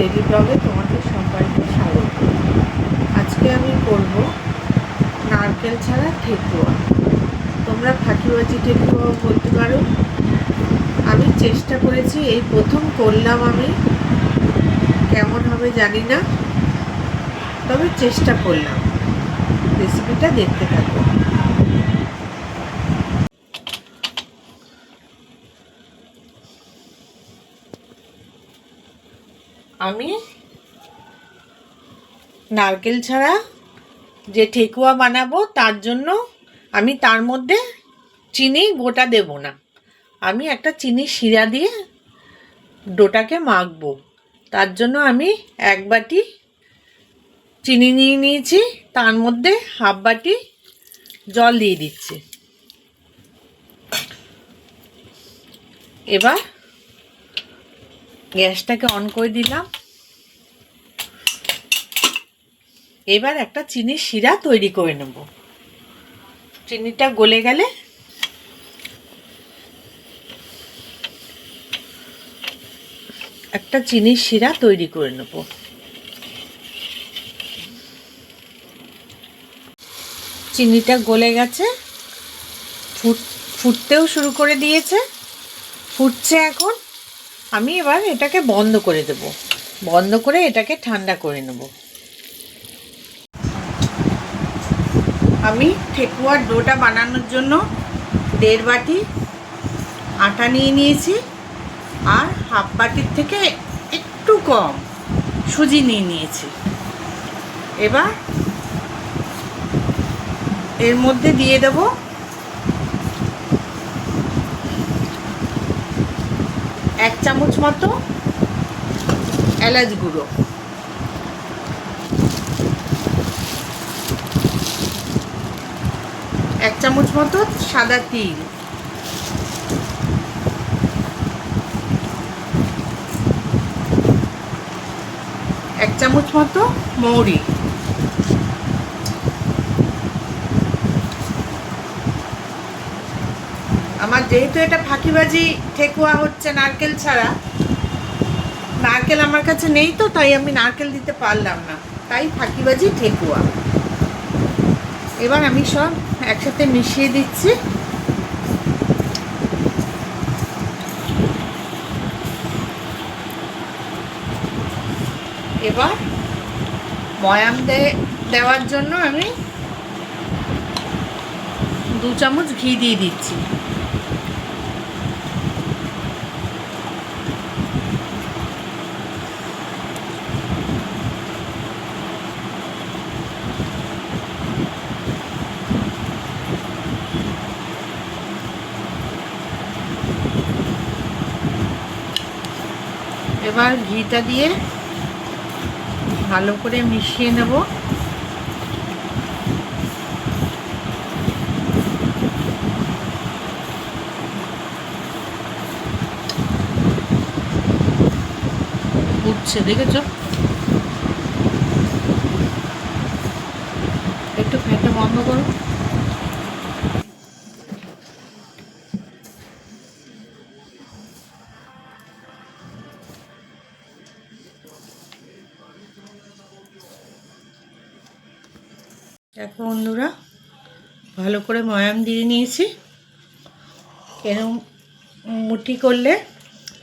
Daily ব্লগে তোমাদের সবাইকে স্বাগত। আজকে আমি করব নারকেল ছাড়া ঠেকুয়া। তোমরা ফাঁকিবাজি ঠেকুয়াও বলতে পারো। আমি চেষ্টা করেছি, এই প্রথম করলাম আমি। কেমন হবে জানি না। তবে চেষ্টা করলাম। রেসিপিটা দেখতে থাকো। আমি? নারকেল ছাড়া যে ঠেকুয়া বানাবো, তার জন্য আমি তার মধ্যে চিনি গোটা দেব না। আমি একটা চিনি শিরা দিয়ে ডোটাকে মাখবো। তার জন্য আমি এক বাটি চিনি নিয়ে নিয়েছি, তার মধ্যে হাফ বাটি জল দিয়ে দিচ্ছি। এবার গ্যাসটাকে অন করে দিলাম। এবার একটা চিনির শিরা তৈরি করে নেব। চিনিটা গলে গেলে একটা চিনির শিরা তৈরি করে নেব। চিনিটা গলে গেছে, ফুট, ফুটতেও শুরু করে দিয়েছে। ফুটছে এখন। আমি এবার এটাকে বন্ধ করে দেব। বন্ধ করে এটাকে ঠান্ডা করে নেব। আমি ঠেকুয়ার ডোটা বানানোর জন্য দেড় বাটি আটা নিয়ে নিয়েছি আর হাফ বাটির থেকে একটু কম সুজি নিয়ে নিয়েছি। এবার এর মধ্যে দিয়ে দেব এক চামচ মতো এলাচ গুঁড়ো। এক চামচ মতো সাদা তিল। এক চামচ মতো মৌরি। আমার যেহেতু এটা ফাঁকিবাজি, ঠেকুয়া হচ্ছে নারকেল ছাড়া, নারকেল আমার কাছে নেই তো, তাই আমি নারকেল দিতে পারলাম না। তাই ফাঁকিবাজি, ঠেকুয়া। এবার আমি সব একসাথে মিশিয়ে দিচ্ছি। এবার ময়াম দেওয়ার জন্য আমি দু চামচ ঘি দিয়ে দিচ্ছি। এবার ঘিটা দিয়ে ভালো করে মিশিয়ে নেব। উঠছে দেখেছ? একটু ফ্যানটা বন্ধ করো। দেখো বন্ধুরা, ভালো করে ময়াম দিয়ে নিয়েছি। এরকম মুঠি করলে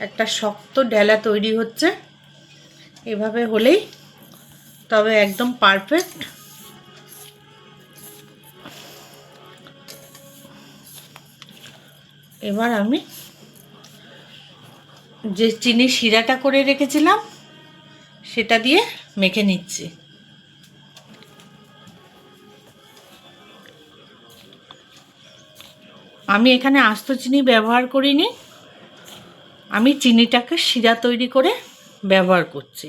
একটা শক্ত ডেলা তৈরি হচ্ছে। এভাবে হলেই তবে একদম পারফেক্ট। এবার আমি যে চিনি শিরাটা করে রেখেছিলাম, সেটা দিয়ে মেখে নিচ্ছি। আমি এখানে আস্ত চিনি ব্যবহার করিনি। আমি চিনিটাকে শিরা তৈরি করে ব্যবহার করছি।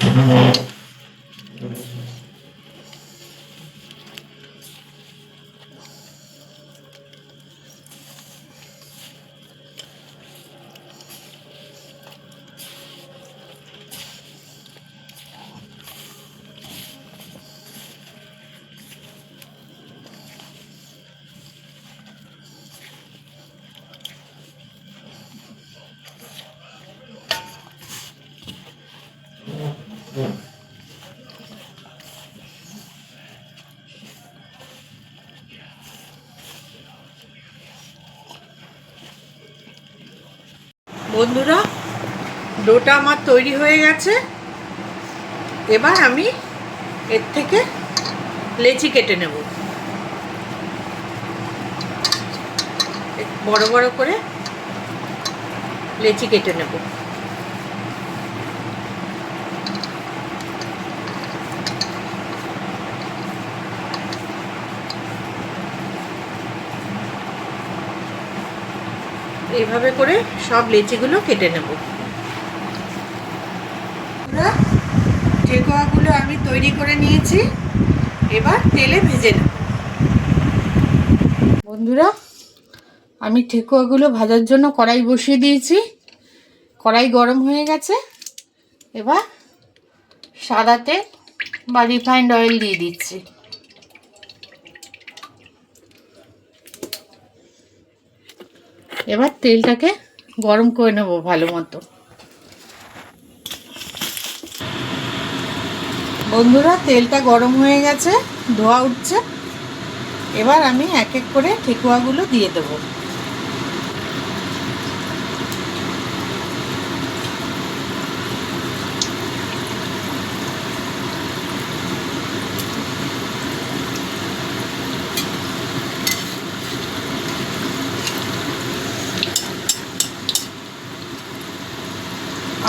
Mm-hmm. বন্ধুরা, ডোটা আমার তৈরি হয়ে গেছে। এবার আমি এর থেকে লেচি কেটে নেব। বড় বড় করে লেচি কেটে নেব। এইভাবে করে সব লেচিগুলো কেটে নেব। ঠেকুয়াগুলো আমি তৈরি করে নিয়েছি, এবার তেলে ভেজে নেব। বন্ধুরা, আমি ঠেকুয়াগুলো ভাজার জন্য কড়াই বসিয়ে দিয়েছি। কড়াই গরম হয়ে গেছে। এবার সাদা তেল বা রিফাইন্ড অয়েল দিয়ে দিচ্ছি। এবার তেলটাকে গরম করে নেব ভালো মতো। বন্ধুরা, তেলটা গরম হয়ে গেছে, ধোয়া উঠছে। এবার আমি এক এক করে ঠেকুয়াগুলো দিয়ে দেবো।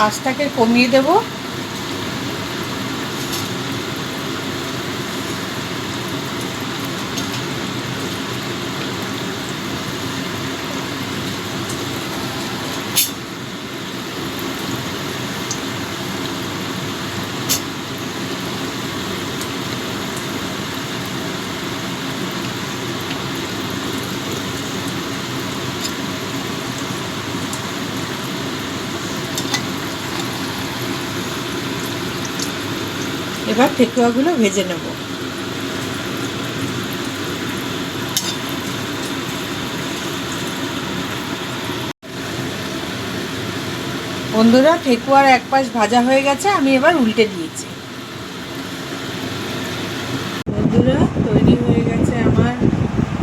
আঁচটাকে কমিয়ে দেব। এবার ঠেকুয়াগুলো ভেজে নেব। বন্ধুরা ঠেকুয়ার এক পাশ ভাজা হয়ে গেছে, আমি এবার উল্টে দিয়েছি। বন্ধুরা, তৈরি হয়ে গেছে আমার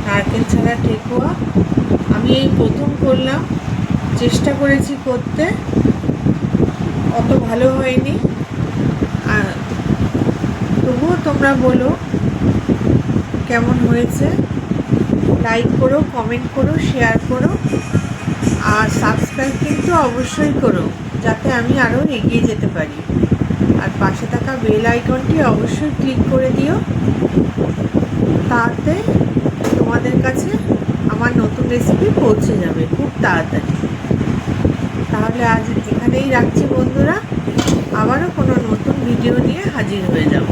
নারকেল ছাড়া ঠেকুয়া আমি এই প্রথম করলাম, চেষ্টা করেছি করতে, অত ভালো হয়নি। তোমরা বলো কেমন হয়েছে। লাইক করো কমেন্ট করো শেয়ার করো, আর সাবস্ক্রাইব কিন্তু অবশ্যই করো, যাতে আমি আরও এগিয়ে যেতে পারি। আর পাশে থাকা বেল আইকনটি অবশ্যই ক্লিক করে দিও, তাতে তোমাদের কাছে আমার নতুন রেসিপি পৌঁছে যাবে খুব তাড়াতাড়ি। তাহলে আজ এখানেই রাখছি বন্ধুরা, আবারও কোনো নতুন ভিডিও নিয়ে হাজির হয়ে যাব।